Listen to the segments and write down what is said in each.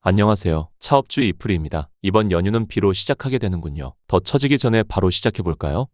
안녕하세요. 차업주 이프리입니다. 이번 연휴는 비로 시작하게 되는군요. 더 처지기 전에 바로 시작해볼까요?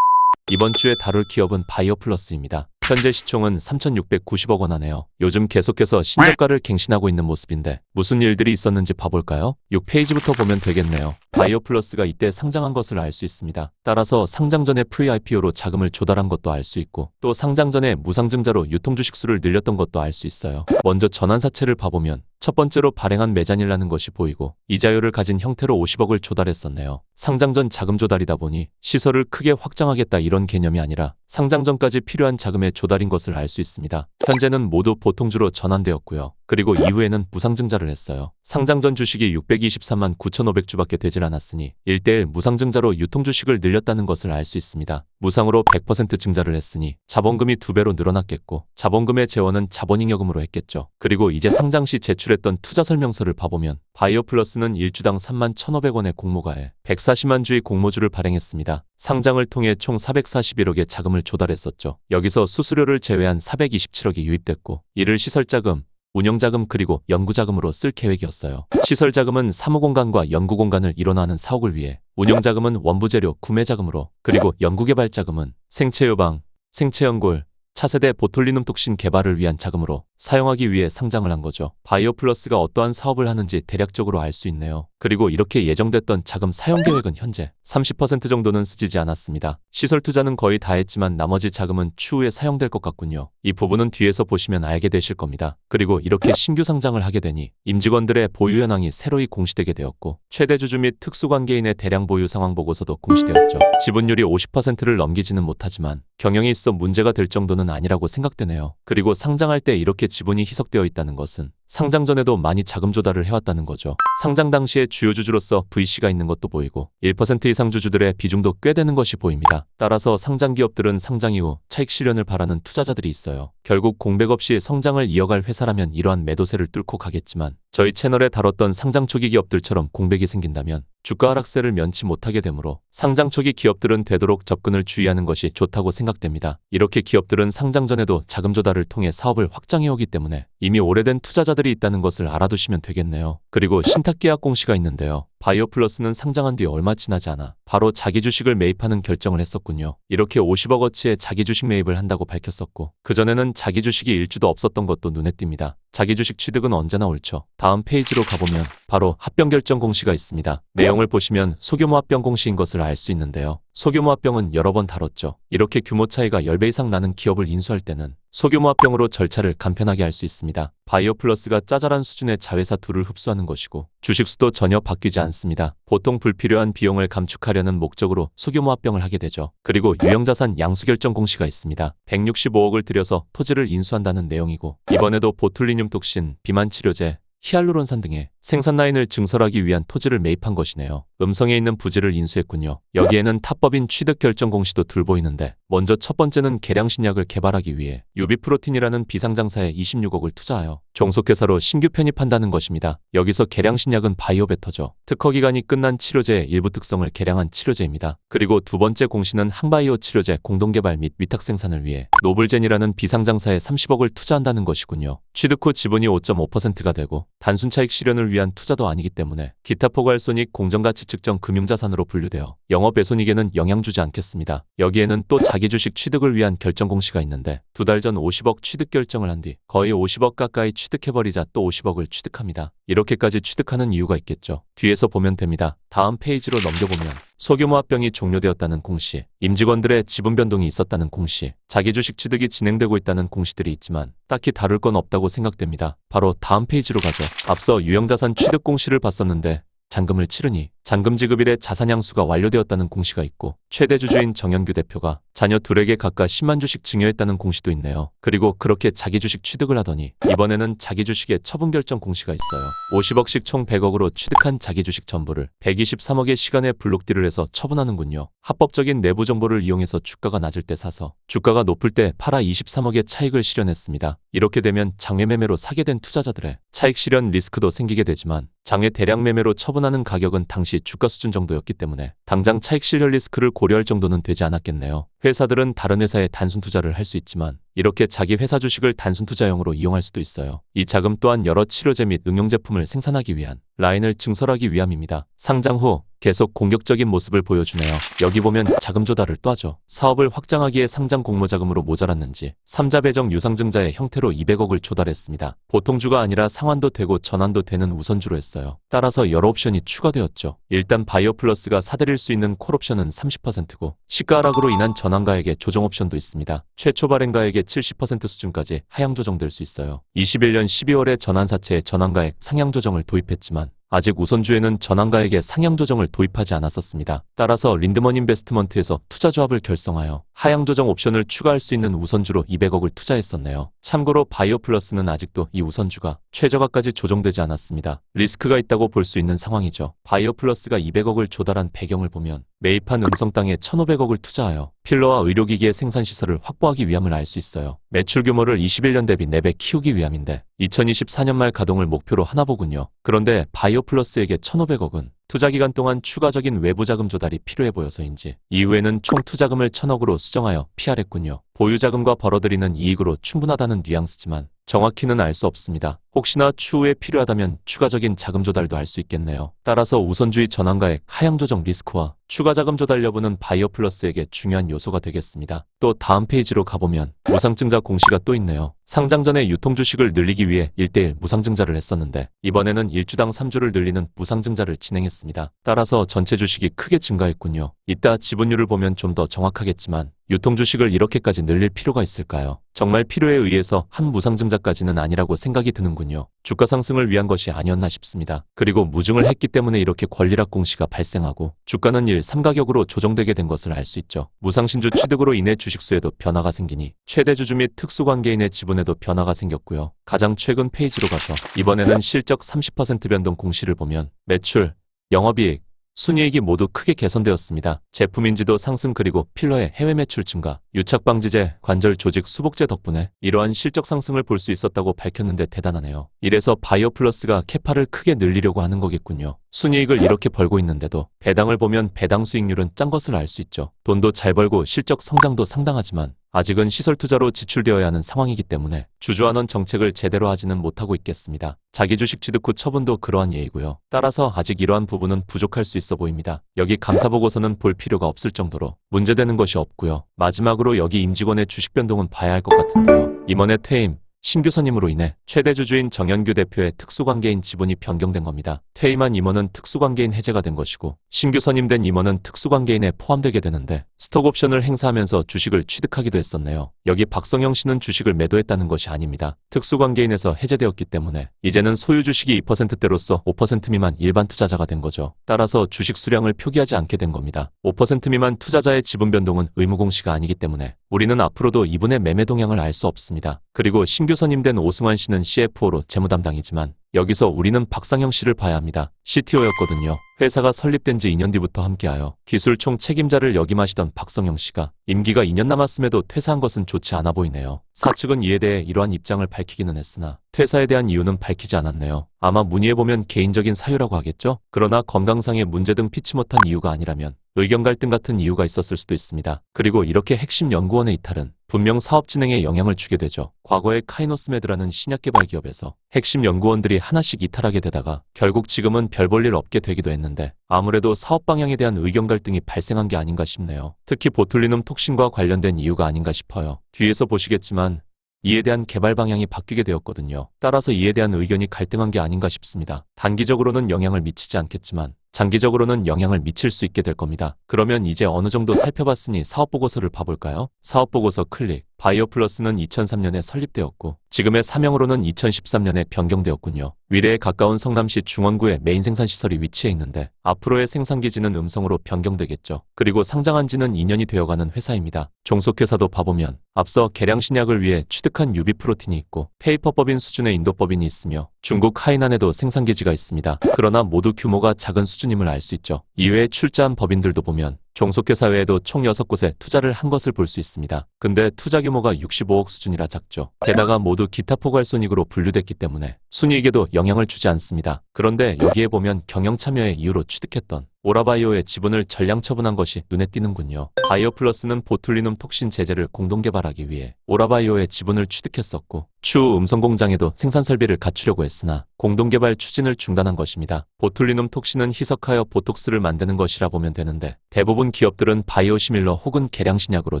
이번 주에 다룰 기업은 바이오플러스입니다. 현재 시총은 3,690억 원 하네요. 요즘 계속해서 신저가를 갱신하고 있는 모습인데 무슨 일들이 있었는지 봐볼까요? 6페이지부터 보면 되겠네요. 바이오플러스가 이때 상장한 것을 알 수 있습니다. 따라서 상장 전에 프리-IPO로 자금을 조달한 것도 알 수 있고 또 상장 전에 무상증자로 유통 주식 수를 늘렸던 것도 알 수 있어요. 먼저 전환사채를 봐보면 첫 번째로 발행한 매잔이라는 것이 보이고 이자율을 가진 형태로 50억을 조달했었네요. 상장 전 자금 조달이다 보니 시설을 크게 확장하겠다 이런 개념이 아니라 상장 전까지 필요한 자금의 조달인 것을 알 수 있습니다. 현재는 모두 보통주로 전환되었고요. 그리고 이후에는 무상증자를 했어요. 상장 전 주식이 623만 9,500주밖에 되질 않았으니 1대1 무상증자로 유통주식을 늘렸다는 것을 알 수 있습니다. 무상으로 100% 증자를 했으니 자본금이 두 배로 늘어났겠고 자본금의 재원은 자본잉여금으로 했겠죠. 그리고 이제 상장 시 제출했던 투자 설명서를 봐보면 바이오플러스는 1주당 3만 1,500원의 공모가에 140만 주의 공모주를 발행했습니다. 상장을 통해 총 441억의 자금을 조달했었죠. 여기서 수수료를 제외한 427억이 유입됐고 이를 시설자금, 운영자금 그리고 연구자금으로 쓸 계획이었어요. 시설자금은 사무공간과 연구공간을 일원하는 사옥을 위해 운영자금은 원부재료 구매자금으로 그리고 연구개발자금은 생체유방, 생체연골, 차세대 보톨리눔 톡신 개발을 위한 자금으로 사용하기 위해 상장을 한 거죠. 바이오플러스가 어떠한 사업을 하는지 대략적으로 알 수 있네요. 그리고 이렇게 예정됐던 자금 사용 계획은 현재 30% 정도는 쓰지지 않았습니다. 시설 투자는 거의 다 했지만 나머지 자금은 추후에 사용될 것 같군요. 이 부분은 뒤에서 보시면 알게 되실 겁니다. 그리고 이렇게 신규 상장을 하게 되니 임직원들의 보유 현황이 새로이 공시되게 되었고 최대 주주 및 특수관계인의 대량 보유 상황 보고서도 공시되었죠. 지분율이 50%를 넘기지는 못하지만 경영이 있어 문제가 될 정도는 아니라고 생각되네요. 그리고 상장할 때 이렇게 지분이 희석되어 있다는 것은 상장 전에도 많이 자금 조달을 해왔다는 거죠. 상장 당시에 주요 주주로서 VC가 있는 것도 보이고 1% 이상 주주들의 비중도 꽤 되는 것이 보입니다. 따라서 상장 기업들은 상장 이후 차익 실현을 바라는 투자자들이 있어요. 결국 공백 없이 성장을 이어갈 회사라면 이러한 매도세를 뚫고 가겠지만 저희 채널에 다뤘던 상장 초기 기업들처럼 공백이 생긴다면 주가 하락세를 면치 못하게 되므로 상장 초기 기업들은 되도록 접근을 주의하는 것이 좋다고 생각됩니다. 이렇게 기업들은 상장 전에도 자금 조달을 통해 사업을 확장해 오기 때문에 이미 오래된 투자자 들이 있다는 것을 알아두시면 되겠네요. 그리고 신탁 계약 공시가 있는데요. 바이오플러스는 상장한 뒤 얼마 지나지 않아 바로 자기 주식을 매입하는 결정을 했었군요. 이렇게 50억 어치의 자기 주식 매입을 한다고 밝혔었고 그전에는 자기 주식이 일주도 없었던 것도 눈에 띕니다. 자기 주식 취득은 언제나 옳죠. 다음 페이지로 가보면 바로 합병 결정 공시가 있습니다. 내용을 보시면 소규모 합병 공시인 것을 알 수 있는데요. 소규모 합병은 여러 번 다뤘죠. 이렇게 규모 차이가 10배 이상 나는 기업을 인수할 때는 소규모 합병으로 절차를 간편하게 할 수 있습니다. 바이오플러스가 짜잘한 수준의 자회사 둘을 흡수하는 것이고 주식수도 전혀 바뀌지 않습니다. 보통 불필요한 비용을 감축하려는 목적으로 소규모 합병을 하게 되죠. 그리고 유형자산 양수결정 공시가 있습니다. 165억을 들여서 토지를 인수한다는 내용이고 이번에도 보툴리늄 톡신, 비만 치료제, 히알루론산 등의 생산 라인을 증설하기 위한 토지를 매입한 것이네요. 음성에 있는 부지를 인수했군요. 여기에는 타법인 취득 결정 공시도 둘 보이는데 먼저 첫 번째는 계량 신약을 개발하기 위해 유비프로틴이라는 비상장사에 26억을 투자하여 종속회사로 신규 편입한다는 것입니다. 여기서 계량 신약은 바이오베터죠. 특허 기간이 끝난 치료제의 일부 특성을 개량한 치료제입니다. 그리고 두 번째 공시는 항바이오 치료제 공동 개발 및 위탁 생산을 위해 노블젠이라는 비상장사에 30억을 투자한다는 것이군요. 취득 후 지분이 5.5%가 되고 단순 차익 실현을 위한 투자도 아니기 때문에 기타 포괄손익 공정가치 측정 금융자산으로 분류되어 영업외손익에는 영향 주지 않겠습니다. 여기에는 또 자기 주식 취득을 위한 결정 공시가 있는데 두 달 전 50억 취득 결정을 한 뒤 거의 50억 가까이 취득해버리자 또 50억을 취득합니다. 이렇게까지 취득하는 이유가 있겠죠. 뒤에서 보면 됩니다. 다음 페이지로 넘겨보면 소규모 합병이 종료되었다는 공시, 임직원들의 지분 변동이 있었다는 공시, 자기 주식 취득이 진행되고 있다는 공시들이 있지만 딱히 다룰 건 없다고 생각됩니다. 바로 다음 페이지로 가죠. 앞서 유형자산 취득 공시를 봤었는데 잔금을 치르니 잔금 지급일에 자산 향수가 완료되었다는 공시가 있고 최대 주주인 정현규 대표가 자녀 둘에게 각각 10만 주식 증여했다는 공시도 있네요. 그리고 그렇게 자기 주식 취득을 하더니 이번에는 자기 주식의 처분 결정 공시가 있어요. 50억씩 총 100억으로 취득한 자기 주식 전부를 123억의 시간에 블록딜을 해서 처분하는군요. 합법적인 내부 정보를 이용해서 주가가 낮을 때 사서 주가가 높을 때 팔아 23억의 차익을 실현했습니다. 이렇게 되면 장외 매매로 사게 된 투자자들의 차익 실현 리스크도 생기게 되지만 장외 대량 매매로 처분하는 가격은 당시 주가 수준 정도였기 때문에 당장 차익 실현 리스크를 고려할 정도는 되지 않았겠네요. 회사들은 다른 회사에 단순 투자를 할 수 있지만 이렇게 자기 회사 주식을 단순 투자용으로 이용할 수도 있어요. 이 자금 또한 여러 치료제 및 응용 제품을 생산하기 위한 라인을 증설하기 위함입니다. 상장 후 계속 공격적인 모습을 보여주네요. 여기 보면 자금 조달을 또 하죠. 사업을 확장하기에 상장 공모 자금으로 모자랐는지 삼자 배정 유상증자의 형태로 200억을 조달했습니다. 보통주가 아니라 상환도 되고 전환도 되는 우선주로 했어요. 따라서 여러 옵션이 추가되었죠. 일단 바이오 플러스가 사들일 수 있는 콜 옵션은 30%고 시가 하락으로 인한 전환가액의 조정 옵션도 있습니다. 최초 발행가액의 70% 수준까지 하향 조정될 수 있어요. 21년 12월에 전환사채의 전환가액 상향 조정을 도입했지만 아직 우선주에는 전환가액의 상향 조정을 도입하지 않았었습니다. 따라서 린드먼 인베스트먼트에서 투자 조합을 결성하여 하향 조정 옵션을 추가할 수 있는 우선주로 200억을 투자했었네요. 참고로 바이오 플러스는 아직도 이 우선주가 최저가까지 조정되지 않았습니다. 리스크가 있다고 볼 수 있는 상황이죠. 바이오 플러스가 200억을 조달한 배경을 보면 매입한 음성 땅에 1,500억을 투자하여 필러와 의료기기의 생산 시설을 확보하기 위함을 알 수 있어요. 매출 규모를 21년 대비 4배 키우기 위함인데 2024년 말 가동을 목표로 하나 보군요. 그런데 바이오 플러스에게 1,500억은 투자 기간 동안 추가적인 외부 자금 조달이 필요해 보여서인지 이후에는 총 투자금을 1,000억으로 수정하여 PR했군요. 보유 자금과 벌어들이는 이익으로 충분하다는 뉘앙스지만 정확히는 알 수 없습니다. 혹시나 추후에 필요하다면 추가적인 자금 조달도 할 수 있겠네요. 따라서 우선주의 전환가액 하향 조정 리스크와 추가 자금 조달 여부는 바이오 플러스에게 중요한 요소가 되겠습니다. 또 다음 페이지로 가보면 무상증자 공시가 또 있네요. 상장 전에 유통 주식을 늘리기 위해 1대1 무상증자를 했었는데 이번에는 1주당 3주를 늘리는 무상증자를 진행했습니다. 따라서 전체 주식이 크게 증가했군요. 이따 지분율을 보면 좀 더 정확하겠지만 유통 주식을 이렇게까지 늘릴 필요가 있을까요? 정말 필요에 의해서 한 무상증자까지는 아니라고 생각이 드는군요. 주가 상승을 위한 것이 아니었나 싶습니다. 그리고 무증을 했기 때문에 이렇게 권리락 공시가 발생하고 주가는 1, 3가격으로 조정되게 된 것을 알 수 있죠. 무상신주 취득으로 인해 주식수에도 변화가 생기니 최대 주주 및 특수관계인의 지분에도 변화가 생겼고요. 가장 최근 페이지로 가서 이번에는 실적 30% 변동 공시를 보면 매출, 영업이익, 순이익이 모두 크게 개선되었습니다. 제품 인지도 상승 그리고 필러의 해외 매출 증가, 유착 방지제, 관절 조직 수복제 덕분에 이러한 실적 상승을 볼 수 있었다고 밝혔는데 대단하네요. 이래서 바이오 플러스가 캐파를 크게 늘리려고 하는 거겠군요. 순이익을 이렇게 벌고 있는데도 배당을 보면 배당 수익률은 짠 것을 알 수 있죠. 돈도 잘 벌고 실적 성장도 상당하지만 아직은 시설 투자로 지출되어야 하는 상황이기 때문에 주주환원 정책을 제대로 하지는 못하고 있겠습니다. 자기 주식 취득 후 처분도 그러한 예이고요. 따라서 아직 이러한 부분은 부족할 수 있어 보입니다. 여기 감사 보고서는 볼 필요가 없을 정도로 문제되는 것이 없고요. 마지막으로 여기 임직원의 주식 변동은 봐야 할 것 같은데요. 임원의 퇴임, 신규 선임으로 인해 최대 주주인 정현규 대표의 특수관계인 지분이 변경된 겁니다. 퇴임한 임원은 특수관계인 해제가 된 것이고 신규 선임된 임원은 특수관계인에 포함되게 되는데 스톡옵션을 행사하면서 주식을 취득하기도 했었네요. 여기 박성영 씨는 주식을 매도했다는 것이 아닙니다. 특수관계인에서 해제되었기 때문에 이제는 소유 주식이 2%대로서 5% 미만 일반 투자자가 된 거죠. 따라서 주식 수량을 표기하지 않게 된 겁니다. 5% 미만 투자자의 지분 변동은 의무 공시가 아니기 때문에 우리는 앞으로도 이분의 매매 동향을 알 수 없습니다. 그리고 신규 선임된 오승환 씨는 CFO로 재무 담당이지만 여기서 우리는 박상영 씨를 봐야 합니다. CTO였거든요. 회사가 설립된 지 2년 뒤부터 함께하여 기술총 책임자를 역임하시던 박성영 씨가 임기가 2년 남았음에도 퇴사한 것은 좋지 않아 보이네요. 사측은 이에 대해 이러한 입장을 밝히기는 했으나 퇴사에 대한 이유는 밝히지 않았네요. 아마 문의해보면 개인적인 사유라고 하겠죠? 그러나 건강상의 문제 등 피치 못한 이유가 아니라면 의견 갈등 같은 이유가 있었을 수도 있습니다. 그리고 이렇게 핵심 연구원의 이탈은 분명 사업 진행에 영향을 주게 되죠. 과거에 카이노스메드라는 신약 개발 기업에서 핵심 연구원들이 하나씩 이탈하게 되다가 결국 지금은 별 볼 일 없게 되기도 했는데 아무래도 사업 방향에 대한 의견 갈등이 발생한 게 아닌가 싶네요. 특히 보툴리눔 톡신과 관련된 이유가 아닌가 싶어요. 뒤에서 보시겠지만 이에 대한 개발 방향이 바뀌게 되었거든요. 따라서 이에 대한 의견이 갈등한 게 아닌가 싶습니다. 단기적으로는 영향을 미치지 않겠지만 장기적으로는 영향을 미칠 수 있게 될 겁니다. 그러면 이제 어느 정도 살펴봤으니 사업 보고서를 봐볼까요? 사업 보고서 클릭. 바이오 플러스는 2003년에 설립되었고 지금의 사명으로는 2013년에 변경되었군요. 위례에 가까운 성남시 중원구에 메인 생산 시설이 위치해 있는데 앞으로의 생산 기지는 음성으로 변경되겠죠. 그리고 상장한 지는 2년이 되어가는 회사입니다. 종속회사도 봐보면 앞서 계량 신약을 위해 취득한 유비 프로틴이 있고 페이퍼법인 수준의 인도법인이 있으며 중국 하이난에도 생산 기지가 있습니다. 그러나 모두 규모가 작은 수준 임을 알 수 있죠. 이외에 출자한 법인들도 보면 종속회사 외에도 총 6곳에 투자를 한 것을 볼 수 있습니다. 근데 투자 규모가 65억 수준이라 작죠. 게다가 모두 기타 포괄손익으로 분류됐기 때문에 순이익에도 영향을 주지 않습니다. 그런데 여기에 보면 경영 참여의 이유로 취득했던 오라바이오의 지분을 전량 처분한 것이 눈에 띄는군요. 바이오플러스는 보툴리눔 톡신 제제를 공동 개발하기 위해 오라바이오의 지분을 취득했었고 추후 음성 공장에도 생산 설비를 갖추려고 했으나 공동 개발 추진을 중단한 것입니다. 보툴리눔 톡신은 희석하여 보톡스를 만드는 것이라 보면 되는데 대부분 기업들은 바이오 시밀러 혹은 개량 신약으로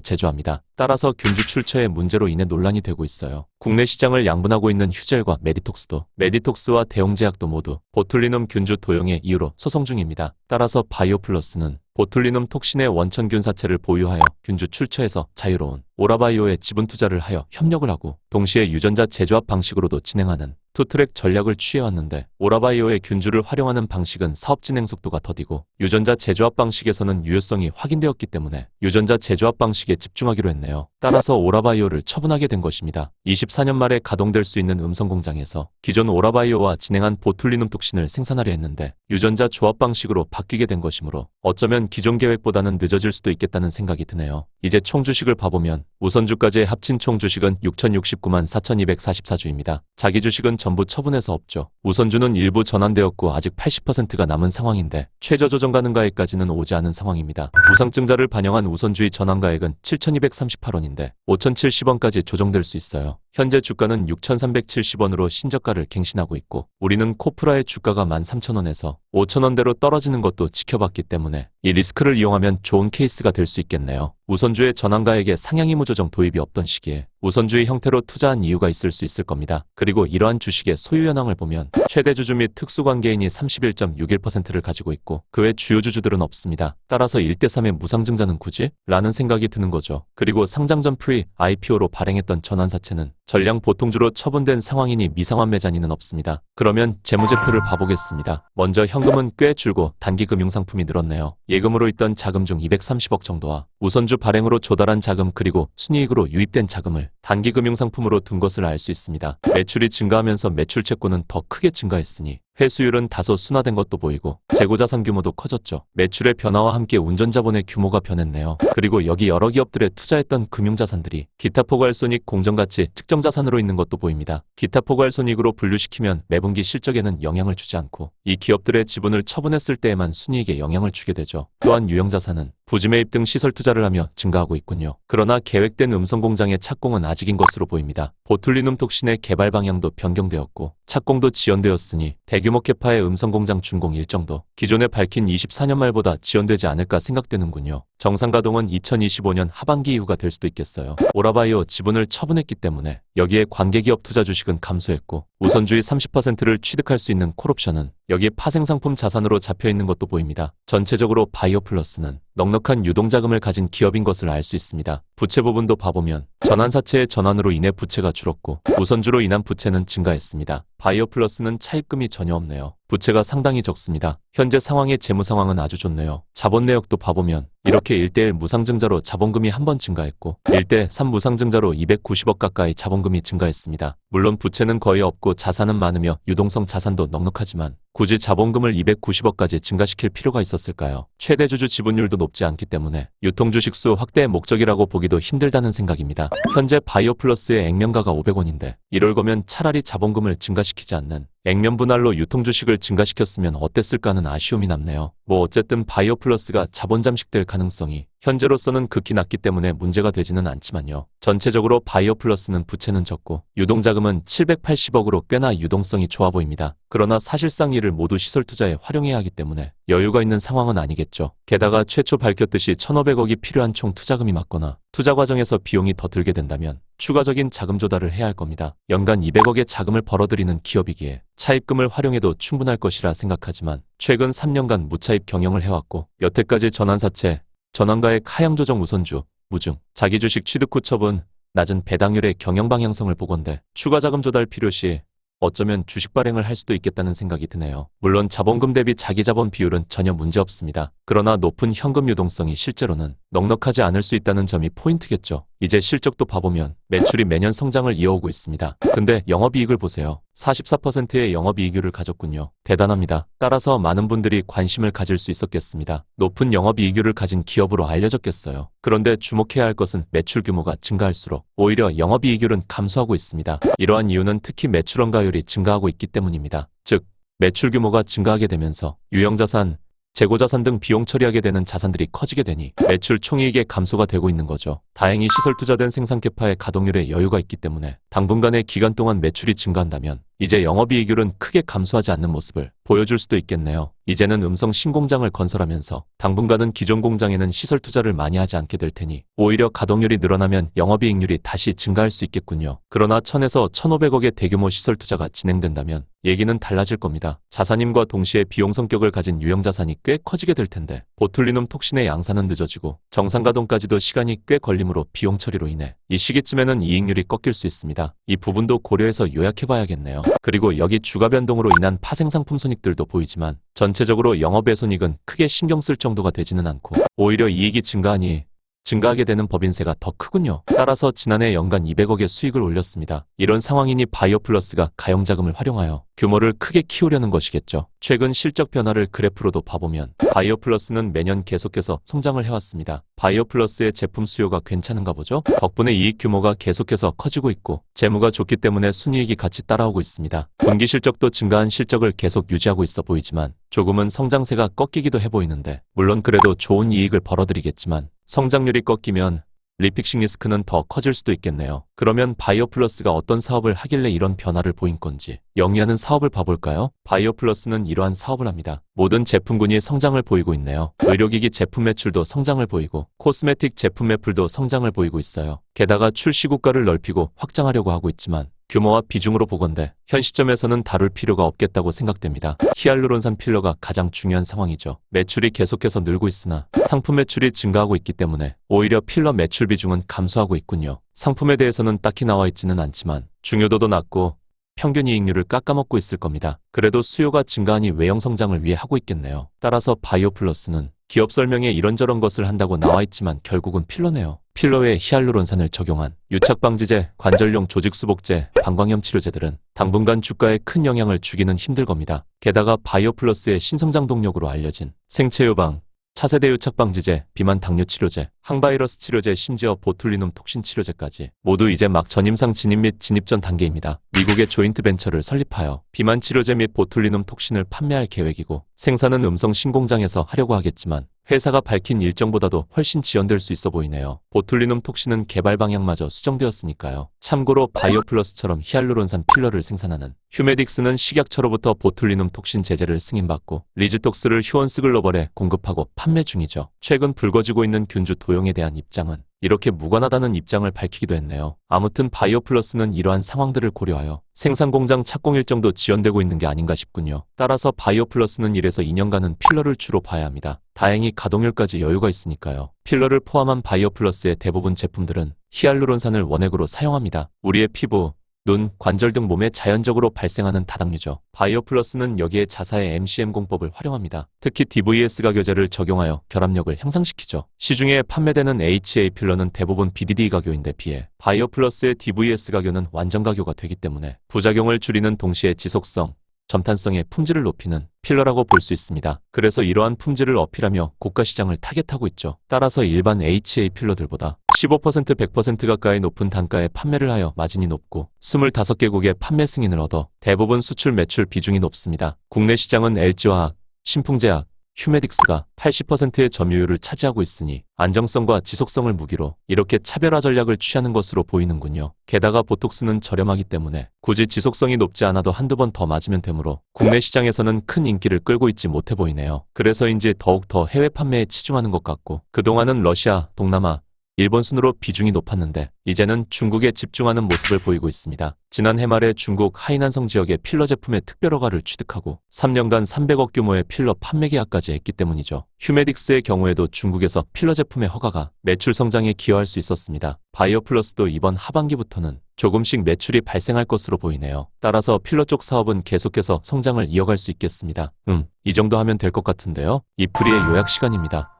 제조합니다. 따라서 균주 출처의 문제로 인해 논란이 되고 있어요. 국내 시장을 양분하고 있는 휴젤과 메디톡스도 메디톡스와 대웅제약도 모두 보툴리눔 균주 도용의 이유로 소송 중입니다. 따라서 바이오플러스는 보툴리눔 톡신의 원천균 사체를 보유하여 균주 출처에서 자유로운 오라바이오에 지분 투자를 하여 협력을 하고 동시에 유전자 제조합 방식으로도 진행하는 투트랙 전략을 취해왔는데 오라바이오의 균주를 활용하는 방식은 사업 진행 속도가 더디고 유전자 제조합 방식에서는 유효성이 확인되었기 때문에 유전자 제조합 방식에 집중하기로 했네요. 따라서 오라바이오를 처분하게 된 것입니다. 24년 말에 가동될 수 있는 음성 공장에서 기존 오라바이오와 진행한 보툴리눔 톡신을 생산하려 했는데 유전자 조합 방식으로 바뀌게 된 것이므로 어쩌면 기존 계획보다는 늦어질 수도 있겠다는 생각이 드네요. 이제 총 주식을 봐보면 우선주까지의 합친 총 주식은 6,069만 4,244주입니다. 자기 주식은 전부 처분해서 없죠. 우선주는 일부 전환되었고 아직 80%가 남은 상황인데 최저 조정 가능가액까지는 오지 않은 상황입니다. 우상증자를 반영한 우선주의 전환가액은 7,238원인데 5,070원까지 조정될 수 있어요. 현재 주가는 6,370원으로 신저가를 갱신하고 있고 우리는 코프라의 주가가 13,000원에서 5,000원대로 떨어지는 것도 지켜봤기 때문에 이 리스크를 이용하면 좋은 케이스가 될 수 있겠네요. 우선주의 전환가액에 상향이무 조정 도입이 없던 시기에 우선주의 형태로 투자한 이유가 있을 수 있을 겁니다. 그리고 이러한 주식의 소유 현황을 보면 최대 주주 및 특수관계인이 31.61%를 가지고 있고 그 외 주요 주주들은 없습니다. 따라서 1대3의 무상증자는 굳이? 라는 생각이 드는 거죠. 그리고 상장 전 프리 IPO로 발행했던 전환사채는 전량 보통주로 처분된 상황이니 미상환 매자니는 없습니다. 그러면 재무제표를 봐보겠습니다. 먼저 현금은 꽤 줄고 단기 금융상품이 늘었네요. 예금으로 있던 자금 중 230억 정도와 우선주 발행으로 조달한 자금 그리고 순이익으로 유입된 자금을 단기 금융상품으로 둔 것을 알 수 있습니다. 매출이 증가하면서 매출 채권은 더 크게 증가했으니 회수율은 다소 순화된 것도 보이고 재고자산 규모도 커졌죠. 매출의 변화와 함께 운전자본의 규모가 변했네요. 그리고 여기 여러 기업들에 투자했던 금융자산들이 기타 포괄손익 공정가치 특정자산으로 있는 것도 보입니다. 기타 포괄손익으로 분류시키면 매분기 실적에는 영향을 주지 않고 이 기업들의 지분을 처분했을 때에만 순이익에 영향을 주게 되죠. 또한 유형자산은 부지매입 등 시설 투자를 하며 증가하고 있군요. 그러나 계획된 음성 공장의 착공은 아직인 것으로 보입니다. 보툴리눔 톡신의 개발 방향도 변경되었고 착공도 지연되었으니 대규모 캐파의 음성 공장 준공 일정도 기존에 밝힌 24년 말보다 지연되지 않을까 생각되는군요. 정상 가동은 2025년 하반기 이후가 될 수도 있겠어요. 오라바이오 지분을 처분했기 때문에 여기에 관계기업 투자 주식은 감소했고 우선주의 30%를 취득할 수 있는 콜옵션은 여기에 파생상품 자산으로 잡혀 있는 것도 보입니다. 전체적으로 바이오 플러스는 넉넉한 유동자금을 가진 기업인 것을 알 수 있습니다. 부채 부분도 봐보면 전환사채의 전환으로 인해 부채가 줄었고 우선주로 인한 부채는 증가했습니다. 바이오 플러스는 차입금이 전혀 없네요. 부채가 상당히 적습니다. 현재 상황의 재무 상황은 아주 좋네요. 자본 내역도 봐보면 이렇게 1대1 무상증자로 자본금이 한 번 증가했고 1대3 무상증자로 290억 가까이 자본금이 증가했습니다. 물론 부채는 거의 없고 자산은 많으며 유동성 자산도 넉넉하지만 굳이 자본금을 290억까지 증가시킬 필요가 있었을까요? 최대 주주 지분율도 높지 않기 때문에 유통주식수 확대의 목적이라고 보기도 힘들다는 생각입니다. 현재 바이오 플러스의 액면가가 500원인데 이럴 거면 차라리 자본금을 증가시 키지 않는 액면 분할로 유통 주식을 증가시켰으면 어땠을까 하는 아쉬움이 남네요. 뭐 어쨌든 바이오 플러스가 자본 잠식될 가능성이 현재로서는 극히 낮기 때문에 문제가 되지는 않지만요. 전체적으로 바이오 플러스는 부채는 적고 유동자금은 780억으로 꽤나 유동성이 좋아 보입니다. 그러나 사실상 이를 모두 시설 투자에 활용해야 하기 때문에 여유가 있는 상황은 아니겠죠. 게다가 최초 밝혔듯이 1,500억이 필요한 총 투자금이 맞거나 투자 과정에서 비용이 더 들게 된다면 추가적인 자금 조달을 해야 할 겁니다. 연간 200억의 자금을 벌어들이는 기업이기에 차입금을 활용해도 충분할 것이라 생각하지만 최근 3년간 무차입 경영을 해왔고 여태까지 전환사채, 전환가액 하향 조정 우선주, 무중, 자기 주식 취득 후 처분, 낮은 배당률의 경영 방향성을 보건대 추가 자금 조달 필요 시 어쩌면 주식 발행을 할 수도 있겠다는 생각이 드네요. 물론 자본금 대비 자기 자본 비율은 전혀 문제 없습니다. 그러나 높은 현금 유동성이 실제로는 넉넉하지 않을 수 있다는 점이 포인트겠죠. 이제 실적도 봐보면 매출이 매년 성장을 이어오고 있습니다. 근데 영업이익을 보세요. 44%의 영업이익률을 가졌군요. 대단합니다. 따라서 많은 분들이 관심을 가질 수 있었겠습니다. 높은 영업이익률을 가진 기업으로 알려졌겠어요. 그런데 주목해야 할 것은 매출 규모가 증가할수록 오히려 영업이익률은 감소하고 있습니다. 이러한 이유는 특히 매출 원가율이 증가하고 있기 때문입니다. 즉, 매출 규모가 증가하게 되면서 유형자산, 재고자산 등 비용 처리하게 되는 자산들이 커지게 되니 매출 총이익의 감소가 되고 있는 거죠. 다행히 시설 투자된 생산 캐파의 가동률에 여유가 있기 때문에 당분간의 기간 동안 매출이 증가한다면 이제 영업이익률은 크게 감소하지 않는 모습을 보여줄 수도 있겠네요. 이제는 음성 신공장을 건설하면서 당분간은 기존 공장에는 시설 투자를 많이 하지 않게 될 테니 오히려 가동률이 늘어나면 영업이익률이 다시 증가할 수 있겠군요. 그러나 1000에서 1500억의 대규모 시설 투자가 진행된다면 얘기는 달라질 겁니다. 자산임과 동시에 비용 성격을 가진 유형 자산이 꽤 커지게 될 텐데 보툴리눔 톡신의 양산은 늦어지고 정상 가동까지도 시간이 꽤 걸리므로 비용 처리로 인해 이 시기쯤에는 이익률이 꺾일 수 있습니다. 이 부분도 고려해서 요약해봐야겠네요. 그리고 여기 주가 변동으로 인한 파생상품 손익들도 보이지만 전체적으로 영업의 손익은 크게 신경 쓸 정도가 되지는 않고 오히려 이익이 증가하니 증가하게 되는 법인세가 더 크군요. 따라서 지난해 연간 200억의 수익을 올렸습니다. 이런 상황이니 바이오플러스가 가용자금을 활용하여 규모를 크게 키우려는 것이겠죠. 최근 실적 변화를 그래프로도 봐보면 바이오플러스는 매년 계속해서 성장을 해왔습니다. 바이오플러스의 제품 수요가 괜찮은가 보죠? 덕분에 이익 규모가 계속해서 커지고 있고 재무가 좋기 때문에 순이익이 같이 따라오고 있습니다. 분기 실적도 증가한 실적을 계속 유지하고 있어 보이지만 조금은 성장세가 꺾이기도 해 보이는데 물론 그래도 좋은 이익을 벌어들이겠지만 성장률이 꺾이면 리픽싱 리스크는 더 커질 수도 있겠네요. 그러면 바이오플러스가 어떤 사업을 하길래 이런 변화를 보인 건지 영위하는 사업을 봐볼까요? 바이오플러스는 이러한 사업을 합니다. 모든 제품군이 성장을 보이고 있네요. 의료기기 제품 매출도 성장을 보이고 코스메틱 제품 매출도 성장을 보이고 있어요. 게다가 출시 국가를 넓히고 확장하려고 하고 있지만 규모와 비중으로 보건대 현 시점에서는 다룰 필요가 없겠다고 생각됩니다. 히알루론산 필러가 가장 중요한 상황이죠. 매출이 계속해서 늘고 있으나 상품 매출이 증가하고 있기 때문에 오히려 필러 매출 비중은 감소하고 있군요. 상품에 대해서는 딱히 나와 있지는 않지만 중요도도 낮고 평균 이익률을 깎아먹고 있을 겁니다. 그래도 수요가 증가하니 외형 성장을 위해 하고 있겠네요. 따라서 바이오플러스는 기업 설명에 이런저런 것을 한다고 나와 있지만 결국은 필러네요. 필러에 히알루론산을 적용한 유착방지제, 관절용 조직수복제, 방광염 치료제들은 당분간 주가에 큰 영향을 주기는 힘들 겁니다. 게다가 바이오플러스의 신성장 동력으로 알려진 생체 요방, 차세대 유착 방지제, 비만 당뇨 치료제, 항바이러스 치료제, 심지어 보툴리눔 톡신 치료제까지 모두 이제 막 전임상 진입 및 진입 전 단계입니다. 미국의 조인트 벤처를 설립하여 비만 치료제 및 보툴리눔 톡신을 판매할 계획이고 생산은 음성 신공장에서 하려고 하겠지만 회사가 밝힌 일정보다도 훨씬 지연될 수 있어 보이네요. 보툴리눔 톡신은 개발 방향마저 수정되었으니까요. 참고로 바이오플러스처럼 히알루론산 필러를 생산하는 휴메딕스는 식약처로부터 보툴리눔 톡신 제재를 승인받고 리즈톡스를 휴원스 글로벌에 공급하고 판매 중이죠. 최근 불거지고 있는 균주 도용에 대한 입장은 이렇게 무관하다는 입장을 밝히기도 했네요. 아무튼 바이오플러스는 이러한 상황들을 고려하여 생산 공장 착공 일정도 지연되고 있는 게 아닌가 싶군요. 따라서 바이오플러스는 1에서 2년간은 필러를 주로 봐야 합니다. 다행히 가동률까지 여유가 있으니까요. 필러를 포함한 바이오플러스의 대부분 제품들은 히알루론산을 원액으로 사용합니다. 우리의 피부, 눈, 관절 등 몸에 자연적으로 발생하는 다당류죠. 바이오플러스는 여기에 자사의 MCM 공법을 활용합니다. 특히 DVS가 교제를 적용하여 결합력을 향상시키죠. 시중에 판매되는 HA 필러는 대부분 BDD 가교인데 비해 바이오플러스의 DVS 가교는 완전 가교가 되기 때문에 부작용을 줄이는 동시에 지속성, 점탄성의 품질을 높이는 필러라고 볼 수 있습니다. 그래서 이러한 품질을 어필하며 고가 시장을 타겟하고 있죠. 따라서 일반 HA 필러들보다 15% 100% 가까이 높은 단가에 판매를 하여 마진이 높고 25개국의 판매 승인을 얻어 대부분 수출 매출 비중이 높습니다. 국내 시장은 LG화학, 신풍제약, 휴메딕스가 80%의 점유율을 차지하고 있으니 안정성과 지속성을 무기로 이렇게 차별화 전략을 취하는 것으로 보이는군요. 게다가 보톡스는 저렴하기 때문에 굳이 지속성이 높지 않아도 한두 번 더 맞으면 되므로 국내 시장에서는 큰 인기를 끌고 있지 못해 보이네요. 그래서인지 더욱 더 해외 판매에 치중하는 것 같고 그동안은 러시아, 동남아, 일본 순으로 비중이 높았는데 이제는 중국에 집중하는 모습을 보이고 있습니다. 지난해 말에 중국 하이난성 지역의 필러 제품의 특별허가를 취득하고 3년간 300억 규모의 필러 판매 계약까지 했기 때문이죠. 휴메딕스의 경우에도 중국에서 필러 제품의 허가가 매출 성장에 기여할 수 있었습니다. 바이오플러스도 이번 하반기부터는 조금씩 매출이 발생할 것으로 보이네요. 따라서 필러 쪽 사업은 계속해서 성장을 이어갈 수 있겠습니다. 음, 이 정도 하면 될 것 같은데요. 이 프리의 요약 시간입니다.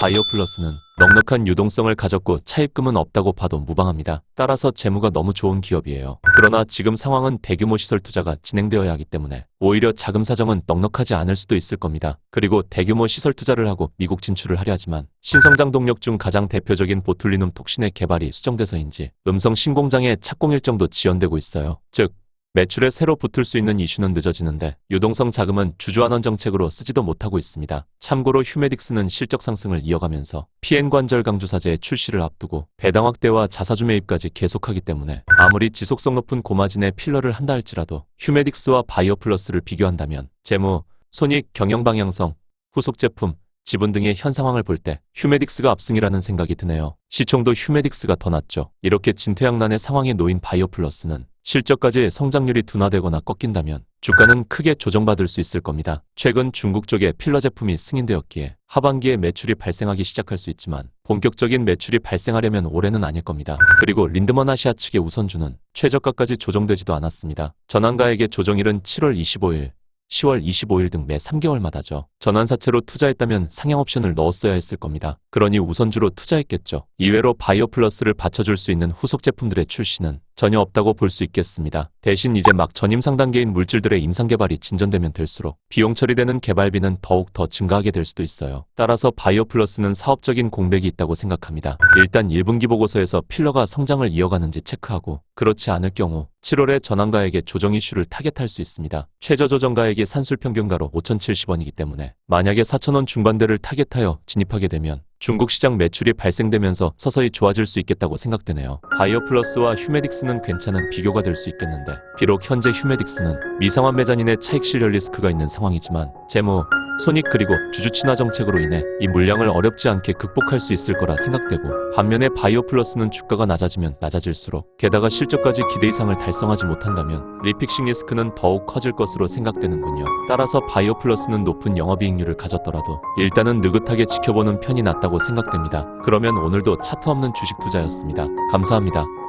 바이오 플러스는 넉넉한 유동성을 가졌고 차입금은 없다고 봐도 무방합니다. 따라서 재무가 너무 좋은 기업이에요. 그러나 지금 상황은 대규모 시설 투자가 진행되어야 하기 때문에 오히려 자금 사정은 넉넉하지 않을 수도 있을 겁니다. 그리고 대규모 시설 투자를 하고 미국 진출을 하려 하지만 신성장 동력 중 가장 대표적인 보툴리눔 톡신의 개발이 수정돼서인지 음성 신공장의 착공 일정도 지연되고 있어요. 즉 매출에 새로 붙을 수 있는 이슈는 늦어지는데 유동성 자금은 주주환원 정책으로 쓰지도 못하고 있습니다. 참고로 휴메딕스는 실적 상승을 이어가면서 피엔관절 강주사제의 출시를 앞두고 배당 확대와 자사주 매입까지 계속하기 때문에 아무리 지속성 높은 고마진의 필러를 한다 할지라도 휴메딕스와 바이오플러스를 비교한다면 재무, 손익, 경영 방향성, 후속 제품, 지분 등의 현 상황을 볼 때 휴메딕스가 압승이라는 생각이 드네요. 시총도 휴메딕스가 더 낫죠. 이렇게 진퇴양난의 상황에 놓인 바이오플러스는 실적까지 성장률이 둔화되거나 꺾인다면 주가는 크게 조정받을 수 있을 겁니다. 최근 중국 쪽에 필러 제품이 승인되었기에 하반기에 매출이 발생하기 시작할 수 있지만 본격적인 매출이 발생하려면 올해는 아닐 겁니다. 그리고 린드먼 아시아 측의 우선주는 최저가까지 조정되지도 않았습니다. 전환가액의 조정일은 7월 25일, 10월 25일 등 매 3개월마다죠. 전환사채로 투자했다면 상향 옵션을 넣었어야 했을 겁니다. 그러니 우선주로 투자했겠죠. 이외로 바이오 플러스를 받쳐줄 수 있는 후속 제품들의 출시는 전혀 없다고 볼 수 있겠습니다. 대신 이제 막 전임상 단계인 물질들의 임상 개발이 진전되면 될수록 비용 처리되는 개발비는 더욱 더 증가하게 될 수도 있어요. 따라서 바이오 플러스는 사업적인 공백이 있다고 생각합니다. 일단 1분기 보고서에서 필러가 성장을 이어가는지 체크하고 그렇지 않을 경우 7월에 전환가액의 조정 이슈를 타겟할 수 있습니다. 최저 조정가액이 산술 평균가로 5,070원이기 때문에 만약에 4,000원 중반대를 타겟하여 진입하게 되면 중국 시장 매출이 발생되면서 서서히 좋아질 수 있겠다고 생각되네요. 바이오 플러스와 휴메딕스는 괜찮은 비교가 될 수 있겠는데 비록 현재 휴메딕스는 미상환 매장인의 차익 실현 리스크가 있는 상황이지만 재무, 손익 그리고 주주 친화 정책으로 인해 이 물량을 어렵지 않게 극복할 수 있을 거라 생각되고 반면에 바이오 플러스는 주가가 낮아지면 낮아질수록 게다가 실적까지 기대 이상을 달성하지 못한다면 리픽싱 리스크는 더욱 커질 것으로 생각되는군요. 따라서 바이오 플러스는 높은 영업이익률을 가졌더라도 일단은 느긋하게 지켜보는 편이 낫다고 생각됩니다. 그러면 오늘도 차트 없는 주식 투자였습니다. 감사합니다.